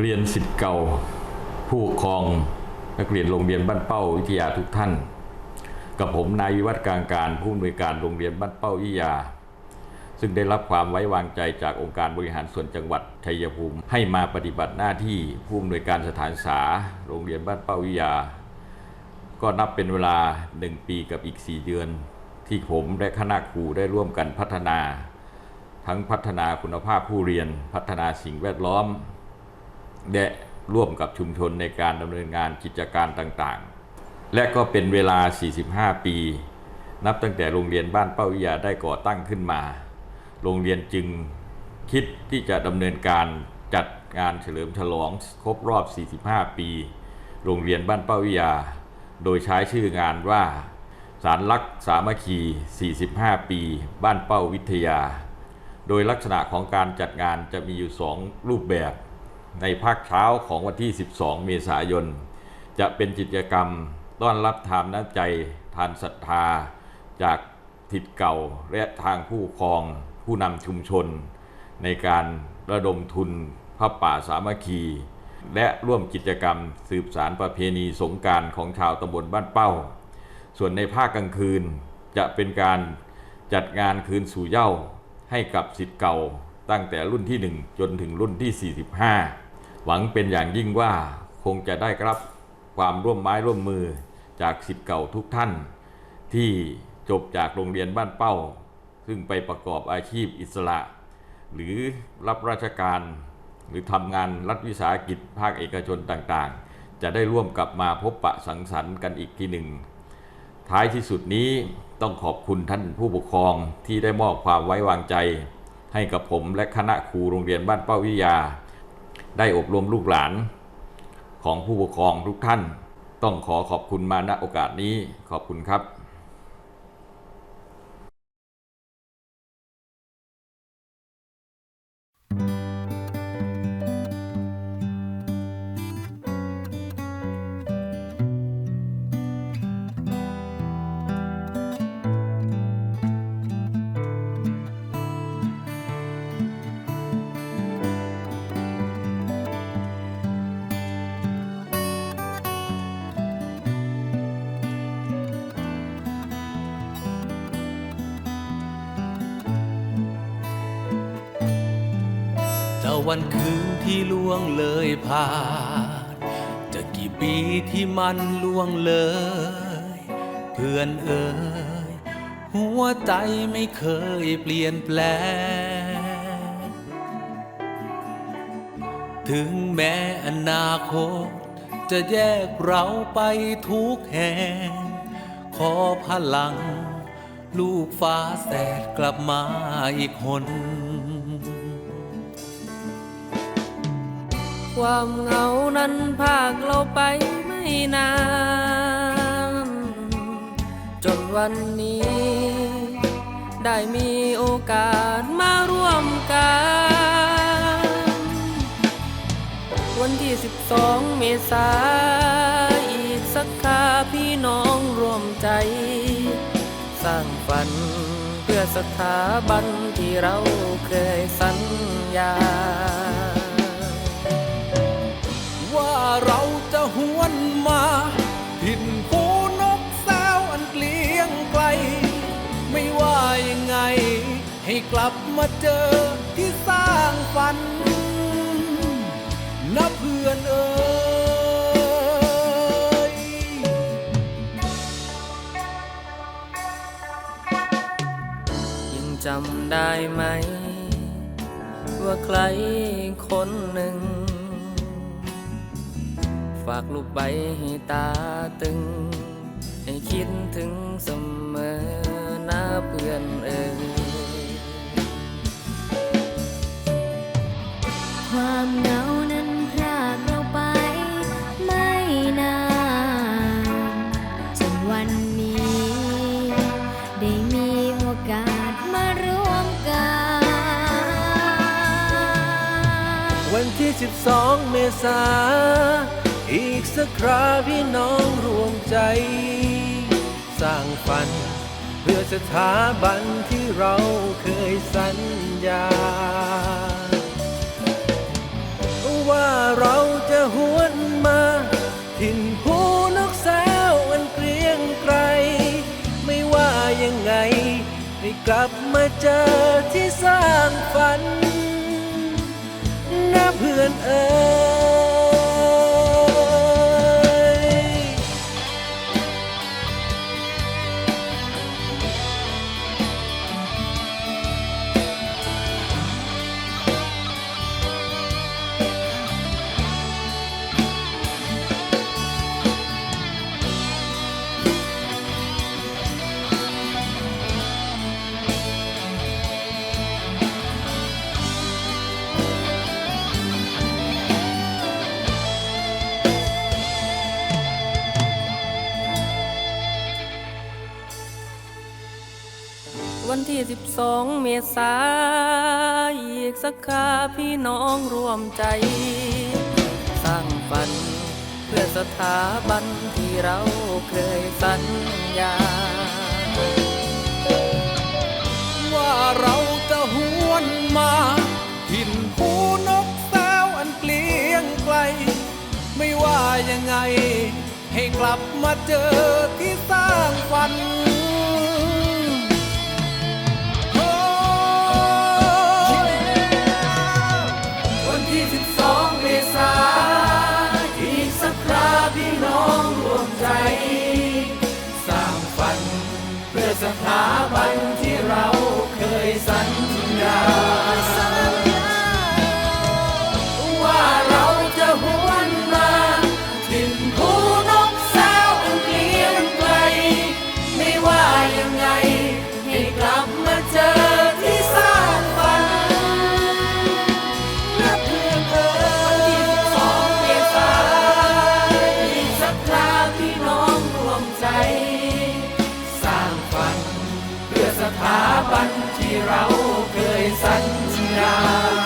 เรียนสิทธิ์เก่า ผู้ปกครองนักเรียนโรงเรียนบ้านเป้าวิทยาทุกท่าน กับผมนายวิวัฒน์กลางการผู้อำนวยการโรงเรียนบ้านเป้าวิทยา ซึ่งได้รับความไว้วางใจจากองค์การบริหารส่วนจังหวัดชัยภูมิ ให้มาปฏิบัติหน้าที่ผู้อำนวยการสถานศึกษาโรงเรียนบ้านเป้าวิทยา ก็นับเป็นเวลา 1 ปีกับอีก 4 เดือน ที่ผมและคณะครูได้ร่วมกันพัฒนา ทั้งพัฒนาคุณภาพผู้เรียน พัฒนาสิ่งแวดล้อม และร่วมกับชุมชนในการดำเนินงานกิจการต่างๆ และก็เป็นเวลา 45 ปี นับตั้งแต่โรงเรียนบ้านเป้าวิยาได้ก่อตั้งขึ้นมา โรงเรียนจึงคิดที่จะดำเนินการจัดงานเฉลิมฉลองครบรอบ 45 ปี โรงเรียนบ้านเป้าวิยา โดยใช้ชื่องานว่าสารลักษ์สามัคคี 45 ปี บ้านเป้าวิทยา โดยลักษณะของการจัดงานจะมีอยู่ 2 รูปแบบ ในภาคเช้าของวันที่ 12 เมษายน จะเป็นกิจกรรมต้อนรับทานน้ำใจทานศรัทธา จากทิศเก่าและทางผู้ครอง ผู้นำชุมชน ในการระดมทุนพระป่าสามัคคี และร่วมกิจกรรมสืบสารประเพณีสงการของชาวตำบลบ้านเป้า ส่วนในภาคกลางคืนจะเป็นการจัดงานคืนสู่เย้าให้กับสิทธิ์เก่า ตั้งแต่รุ่นที่ 1 จนถึงรุ่นที่ 45 หวังเป็นอย่างยิ่งว่าคงจะได้รับความร่วมไม้ร่วมมือจากสิทธิ์เก่าทุกท่าน ที่จบจากโรงเรียนบ้านเป้า ซึ่งไปประกอบอาชีพอิสระ หรือรับราชการ หรือทำงานรัฐวิสาหกิจภาคเอกชนต่างๆ จะได้ร่วมกลับมาพบปะสังสรรค์กันอีกทีหนึ่ง ท้ายที่สุดนี้ต้องขอบคุณท่านผู้ปกครองที่ได้มอบความไว้วางใจ ให้กับผมและคณะครูโรงเรียนบ้านเป้าวิทยา ได้อบรมลูกหลานของผู้ปกครองทุกท่าน ต้องขอขอบคุณมาณโอกาสนี้ขอบคุณครับ วันคืนที่ล่วงเลยผ่าน จะกี่ปีที่มันล่วงเลย เพื่อนเอ่ยหัวใจไม่เคยเปลี่ยนแปลง ถึงแม้อนาคต จะแยกเราไปทุกแห่ง ขอพลัง ลูกฟ้าแสดกลับมาอีกคน ความเหงานั้นพากเราไปไม่นาน จนวันนี้ ได้มีโอกาสมาร่วมกัน วันที่ 12 เมษาอีกสักคาพี่น้องร่วมใจ สร้างฝันเพื่อสถาบันที่เราเคยสัญญา ให้กลับมาเจอที่สร้างฝันนะเพื่อนเอ่ยยังจำได้ไหม ว่าใครคนหนึ่ง ฝากลูกใบให้ตาตึง ให้คิดถึงเสมอหนะเพื่อนเอ่ย ความเหงานั้นพรากเราไปไม่นานจนวันนี้ ได้มีโอกาสมาร่วมกัน วันที่ 12 เมษา อีกสักคราพี่น้องรวมใจ สร้างฝัน เพื่อสถาบันที่เราเคยสัญญาว่าเรา เจอที่สร้างฝันนะเพื่อนเอ๋ 12 เมษาอีกสักคาพี่น้องรวมใจ สร้างฝัน เพื่อสถาบันที่เราเคยสัญญา ว่าเราจะหวนมาถิ่นภูนกแซวอันเกลียงไกล ไม่ว่ายังไง ให้กลับมาเจอที่สร้างฝัน เราเคยสัญญา